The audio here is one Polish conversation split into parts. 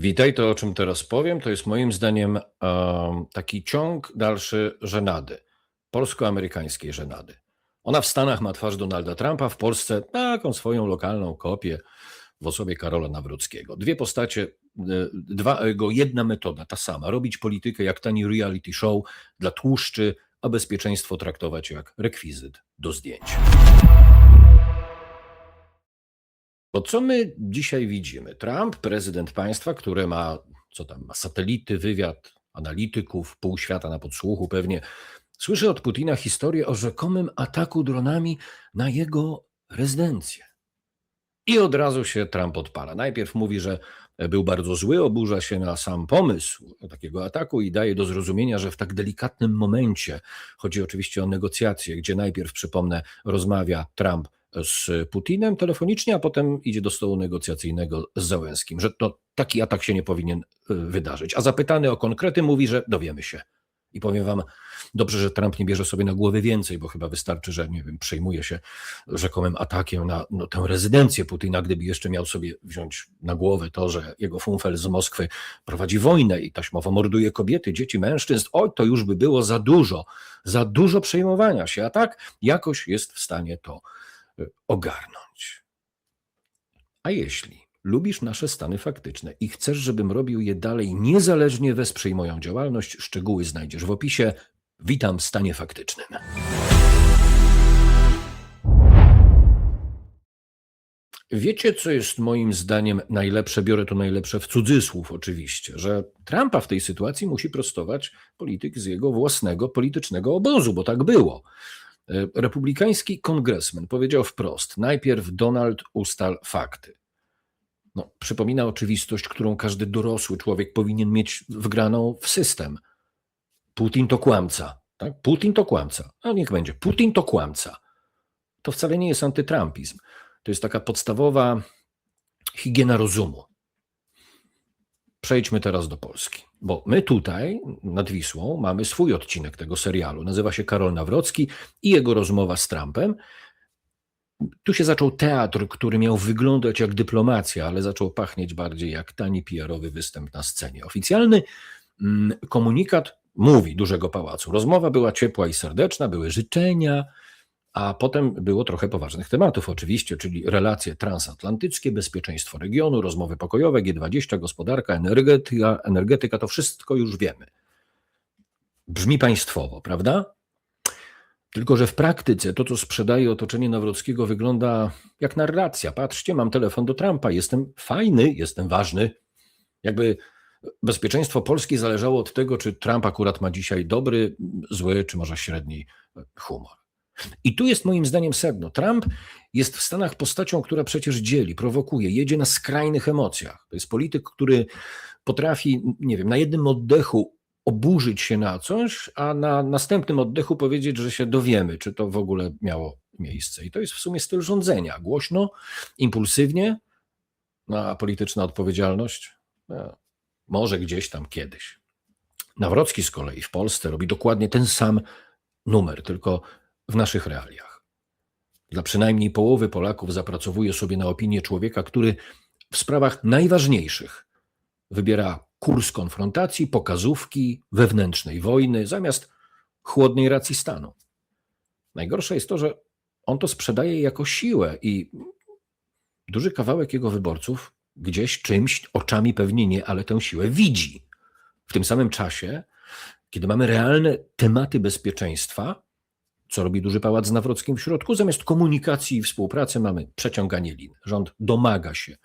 Witaj, to o czym teraz powiem, to jest moim zdaniem em, taki ciąg dalszy żenady, polsko-amerykańskiej żenady. Ona w Stanach ma twarz Donalda Trumpa, w Polsce taką swoją lokalną kopię w osobie Karola Nawrockiego. Dwie postacie, e, dwa jedna metoda, ta sama. Robić politykę jak tani reality show dla tłuszczy, a bezpieczeństwo traktować jak rekwizyt do zdjęć. Bo co my dzisiaj widzimy? Trump, prezydent państwa, które ma, co tam, ma satelity, wywiad, analityków, pół świata na podsłuchu pewnie, słyszy od Putina historię o rzekomym ataku dronami na jego rezydencję. I od razu się Trump odpala. Najpierw mówi, że był bardzo zły, oburza się na sam pomysł takiego ataku i daje do zrozumienia, że w tak delikatnym momencie, chodzi oczywiście o negocjacje, gdzie najpierw, przypomnę, rozmawia Trump z Putinem telefonicznie, a potem idzie do stołu negocjacyjnego z Załęskim, że to taki atak się nie powinien y, wydarzyć. A zapytany o konkrety mówi, że dowiemy się. I powiem wam, dobrze, że Trump nie bierze sobie na głowę więcej, bo chyba wystarczy, że nie wiem, przejmuje się rzekomym atakiem na no, tę rezydencję Putina, gdyby jeszcze miał sobie wziąć na głowę to, że jego funfel z Moskwy prowadzi wojnę i taśmowo morduje kobiety, dzieci, mężczyzn. Oj, to już by było za dużo, za dużo przejmowania się, a tak jakoś jest w stanie to ogarnąć. A jeśli lubisz nasze stany faktyczne i chcesz, żebym robił je dalej niezależnie, wesprzyj moją działalność. Szczegóły znajdziesz w opisie. Witam w stanie faktycznym. Wiecie, co jest moim zdaniem najlepsze? Biorę to najlepsze w cudzysłów, oczywiście, że Trumpa w tej sytuacji musi prostować polityk z jego własnego politycznego obozu, bo tak było. E, Republikański kongresmen powiedział wprost: najpierw Donald ustal fakty. No, przypomina oczywistość, którą każdy dorosły człowiek powinien mieć wgraną w system. Putin to kłamca. Tak? Putin to kłamca. A niech będzie. Putin to kłamca. To wcale nie jest antytrumpizm. To jest taka podstawowa higiena rozumu. Przejdźmy teraz do Polski, bo my tutaj nad Wisłą mamy swój odcinek tego serialu. Nazywa się Karol Nawrocki i jego rozmowa z Trumpem. Tu się zaczął teatr, który miał wyglądać jak dyplomacja, ale zaczął pachnieć bardziej jak tani PR-owy występ na scenie. Oficjalny mm, komunikat mówi dużego pałacu. Rozmowa była ciepła i serdeczna, były życzenia, a potem było trochę poważnych tematów, oczywiście, czyli relacje transatlantyckie, bezpieczeństwo regionu, rozmowy pokojowe, G20, gospodarka, energetyka, energetyka to wszystko już wiemy. Brzmi państwowo, prawda? Tylko, że w praktyce to, co sprzedaje otoczenie Nawrockiego, wygląda jak narracja. Patrzcie, mam telefon do Trumpa, jestem fajny, jestem ważny. Jakby bezpieczeństwo Polski zależało od tego, czy Trump akurat ma dzisiaj dobry, zły, czy może średni humor. I tu jest moim zdaniem sedno. Trump jest w Stanach postacią, która przecież dzieli, prowokuje, jedzie na skrajnych emocjach. To jest polityk, który potrafi, nie wiem, na jednym oddechu oburzyć się na coś, a na następnym oddechu powiedzieć, że się dowiemy, czy to w ogóle miało miejsce. I to jest w sumie styl rządzenia. Głośno, impulsywnie, no, a polityczna odpowiedzialność no, może gdzieś tam kiedyś. Nawrocki z kolei w Polsce robi dokładnie ten sam numer, tylko w naszych realiach. Dla przynajmniej połowy Polaków zapracowuje sobie na opinię człowieka, który w sprawach najważniejszych wybiera kurs konfrontacji, pokazówki, wewnętrznej wojny, zamiast chłodnej racji stanu. Najgorsze jest to, że on to sprzedaje jako siłę i duży kawałek jego wyborców gdzieś czymś, oczami pewnie nie, ale tę siłę widzi. W tym samym czasie, kiedy mamy realne tematy bezpieczeństwa, co robi duży pałac z Nawrockim w środku? Zamiast komunikacji i współpracy mamy przeciąganie lin. Rząd domaga się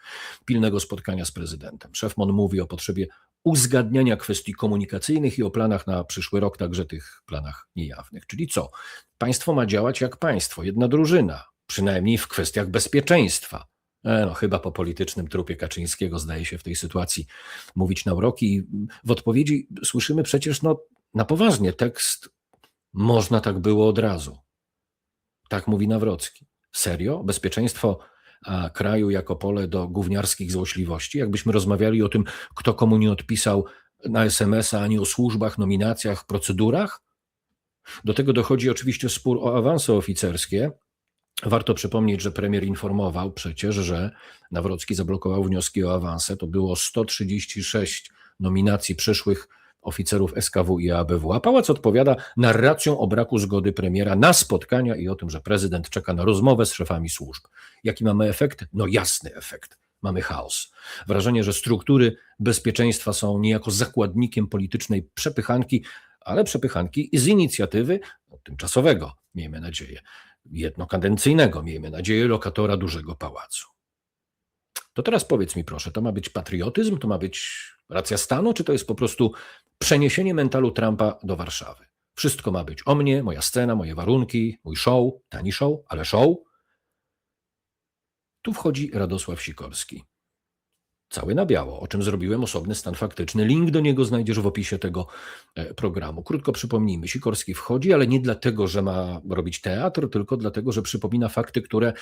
pilnego spotkania z prezydentem. Szef MON mówi o potrzebie uzgadniania kwestii komunikacyjnych i o planach na przyszły rok, także tych planach niejawnych. Czyli co? Państwo ma działać jak państwo, jedna drużyna, przynajmniej w kwestiach bezpieczeństwa. E, no, chyba po politycznym trupie Kaczyńskiego zdaje się w tej sytuacji mówić na uroki. W odpowiedzi słyszymy przecież no, na poważnie tekst można tak było od razu. Tak mówi Nawrocki. Serio? Bezpieczeństwo kraju jako pole do gówniarskich złośliwości? Jakbyśmy rozmawiali o tym, kto komu nie odpisał na SMS-a, ani o służbach, nominacjach, procedurach? Do tego dochodzi oczywiście spór o awanse oficerskie, Warto przypomnieć, że premier informował przecież, że Nawrocki zablokował wnioski o awanse. To było 136 nominacji przyszłych oficerów SKW i ABW. A pałac odpowiada narracją o braku zgody premiera na spotkania i o tym, że prezydent czeka na rozmowę z szefami służb. Jaki mamy efekt? No jasny efekt. Mamy chaos. Wrażenie, że struktury bezpieczeństwa są niejako zakładnikiem politycznej przepychanki, ale przepychanki z inicjatywy no, tymczasowego, miejmy nadzieję, jednokadencyjnego, miejmy nadzieję, lokatora dużego pałacu. To teraz powiedz mi proszę, to ma być patriotyzm, to ma być racja stanu, czy to jest po prostu przeniesienie mentalu Trumpa do Warszawy? Wszystko ma być o mnie, moja scena, moje warunki, mój show, tani show, ale show. Tu wchodzi Radosław Sikorski. Cały na biało, o czym zrobiłem osobny stan faktyczny. Link do niego znajdziesz w opisie tego e, programu. Krótko przypomnijmy, Sikorski wchodzi, ale nie dlatego, że ma robić teatr, tylko dlatego, że przypomina fakty, które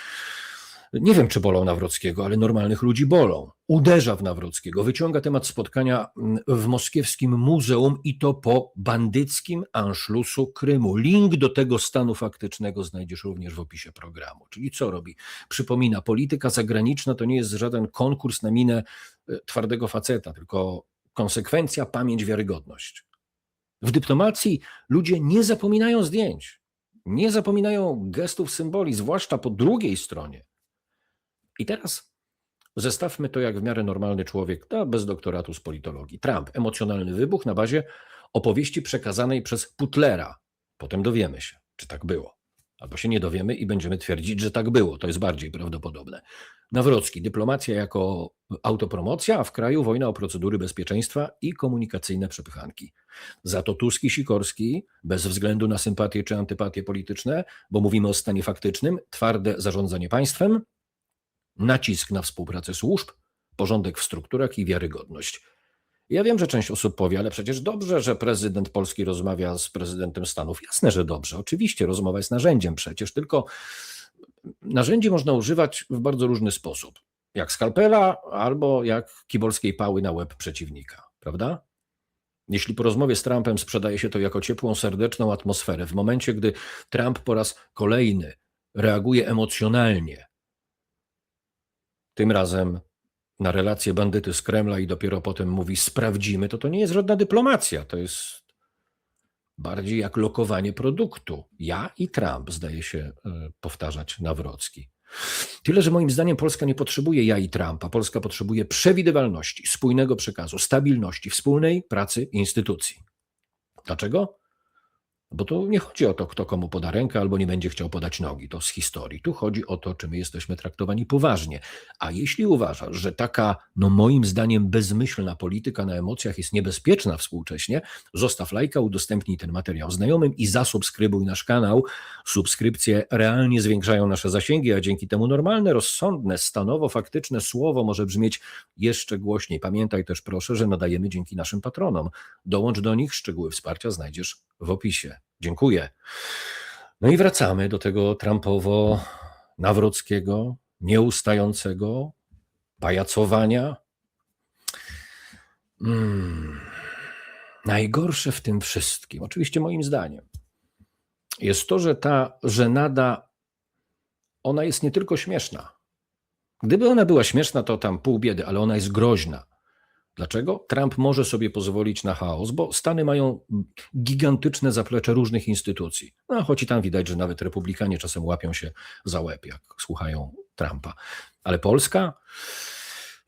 nie wiem, czy bolą Nawrockiego, ale normalnych ludzi bolą. Uderza w Nawrockiego, wyciąga temat spotkania mm, w moskiewskim muzeum i to po bandyckim anszlusu Krymu. Link do tego stanu faktycznego znajdziesz również w opisie programu. Czyli co robi? Przypomina, polityka zagraniczna to nie jest żaden konkurs na minę e, twardego faceta, tylko konsekwencja, pamięć, wiarygodność. W dyplomacji ludzie nie zapominają zdjęć, nie zapominają gestów, symboli, zwłaszcza po drugiej stronie. I teraz zestawmy to jak w miarę normalny człowiek, no, bez doktoratu z politologii. Trump, emocjonalny wybuch na bazie opowieści przekazanej przez Putlera. Potem dowiemy się, czy tak było. Albo się nie dowiemy i będziemy twierdzić, że tak było. To jest bardziej prawdopodobne. Nawrocki, dyplomacja jako autopromocja, a w kraju wojna o procedury bezpieczeństwa i komunikacyjne przepychanki. Za to Tusk i Sikorski, bez względu na sympatie czy antypatie polityczne, bo mówimy o stanie faktycznym, twarde zarządzanie państwem, nacisk na współpracę służb, porządek w strukturach i wiarygodność. Ja wiem, że część osób powie, ale przecież dobrze, że prezydent Polski rozmawia z prezydentem Stanów. Jasne, że dobrze. Oczywiście rozmowa jest narzędziem przecież, tylko narzędzi można używać w bardzo różny sposób. Jak skalpela albo jak kibolskiej pały na łeb przeciwnika, prawda? Jeśli po rozmowie z Trumpem sprzedaje się to jako ciepłą, serdeczną atmosferę, w momencie, gdy Trump po raz kolejny reaguje emocjonalnie tym razem na relacje bandyty z Kremla i dopiero potem mówi sprawdzimy, to to nie jest żadna dyplomacja, to jest bardziej jak lokowanie produktu. Ja i Trump, zdaje się e, powtarzać Nawrocki. Tyle, że moim zdaniem Polska nie potrzebuje ja i Trumpa. Polska potrzebuje przewidywalności, spójnego przekazu, stabilności, wspólnej pracy instytucji. Dlaczego? Bo tu nie chodzi o to, kto komu poda rękę albo nie będzie chciał podać nogi. To z historii. Tu chodzi o to, czy my jesteśmy traktowani poważnie. A jeśli uważasz, że taka, no moim zdaniem, bezmyślna polityka na emocjach jest niebezpieczna współcześnie, zostaw lajka, udostępnij ten materiał znajomym i zasubskrybuj nasz kanał. Subskrypcje realnie zwiększają nasze zasięgi, a dzięki temu normalne, rozsądne, stanowo faktyczne słowo może brzmieć jeszcze głośniej. Pamiętaj też proszę, że nadajemy dzięki naszym patronom. Dołącz do nich, szczegóły wsparcia znajdziesz w opisie. Dziękuję. No i wracamy do tego Trumpowo-Nawrockiego, nieustającego pajacowania. Hmm. Najgorsze w tym wszystkim, oczywiście moim zdaniem, jest to, że ta żenada, ona jest nie tylko śmieszna. Gdyby ona była śmieszna, to tam pół biedy, ale ona jest groźna. Dlaczego? Trump może sobie pozwolić na chaos, bo Stany mają gigantyczne zaplecze różnych instytucji. No, choć i tam widać, że nawet republikanie czasem łapią się za łeb, jak słuchają Trumpa. Ale Polska?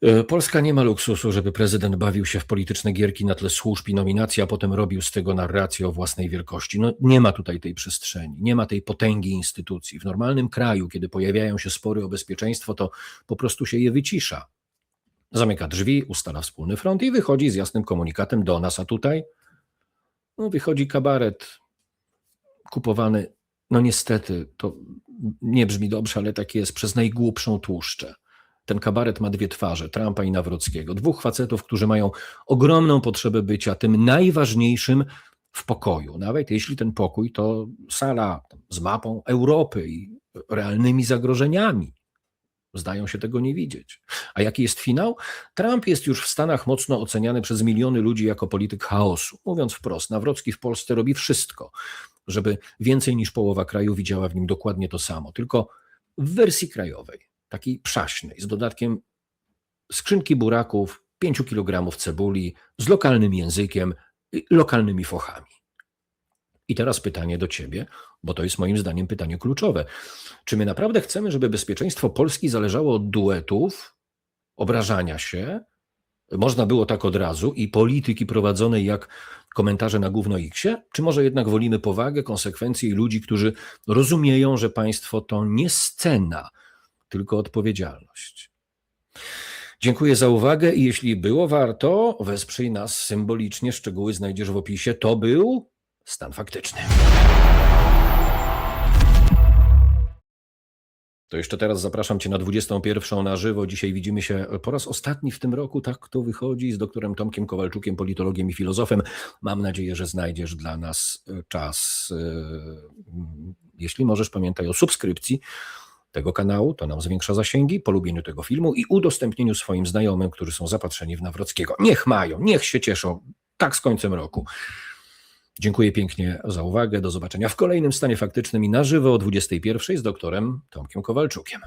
E, Polska nie ma luksusu, żeby prezydent bawił się w polityczne gierki na tle służb i nominacji, a potem robił z tego narrację o własnej wielkości. No, nie ma tutaj tej przestrzeni, nie ma tej potęgi instytucji. W normalnym kraju, kiedy pojawiają się spory o bezpieczeństwo, to po prostu się je wycisza zamyka drzwi, ustala wspólny front i wychodzi z jasnym komunikatem do nas, a tutaj no, wychodzi kabaret kupowany, no niestety, to nie brzmi dobrze, ale tak jest, przez najgłupszą tłuszczę. Ten kabaret ma dwie twarze, Trumpa i Nawrockiego. Dwóch facetów, którzy mają ogromną potrzebę bycia tym najważniejszym w pokoju. Nawet jeśli ten pokój to sala z mapą Europy i realnymi zagrożeniami. Zdają się tego nie widzieć. A jaki jest finał? Trump jest już w Stanach mocno oceniany przez miliony ludzi jako polityk chaosu. Mówiąc wprost, Nawrocki w Polsce robi wszystko, żeby więcej niż połowa kraju widziała w nim dokładnie to samo. Tylko w wersji krajowej, takiej przaśnej, z dodatkiem skrzynki buraków, 5 kg cebuli, z lokalnym językiem, lokalnymi fochami. I teraz pytanie do ciebie, bo to jest moim zdaniem pytanie kluczowe. Czy my naprawdę chcemy, żeby bezpieczeństwo Polski zależało od duetów, obrażania się? Można było tak od razu i polityki prowadzonej jak komentarze na gówno Xie? Czy może jednak wolimy powagę, konsekwencje i ludzi, którzy rozumieją, że państwo to nie scena, tylko odpowiedzialność? Dziękuję za uwagę i jeśli było warto, wesprzyj nas symbolicznie. Szczegóły znajdziesz w opisie. To był stan faktyczny. To jeszcze teraz zapraszam Cię na 21 na żywo. Dzisiaj widzimy się po raz ostatni w tym roku. Tak to wychodzi z doktorem Tomkiem Kowalczukiem, politologiem i filozofem. Mam nadzieję, że znajdziesz dla nas e, czas. e, Jeśli możesz, pamiętaj o subskrypcji tego kanału, to nam zwiększa zasięgi, polubieniu tego filmu i udostępnieniu swoim znajomym, którzy są zapatrzeni w Nawrockiego. Niech mają, niech się cieszą. Tak z końcem roku. Dziękuję pięknie za uwagę. Do zobaczenia w kolejnym stanie faktycznym i na żywo o 21 z doktorem Tomkiem Kowalczukiem.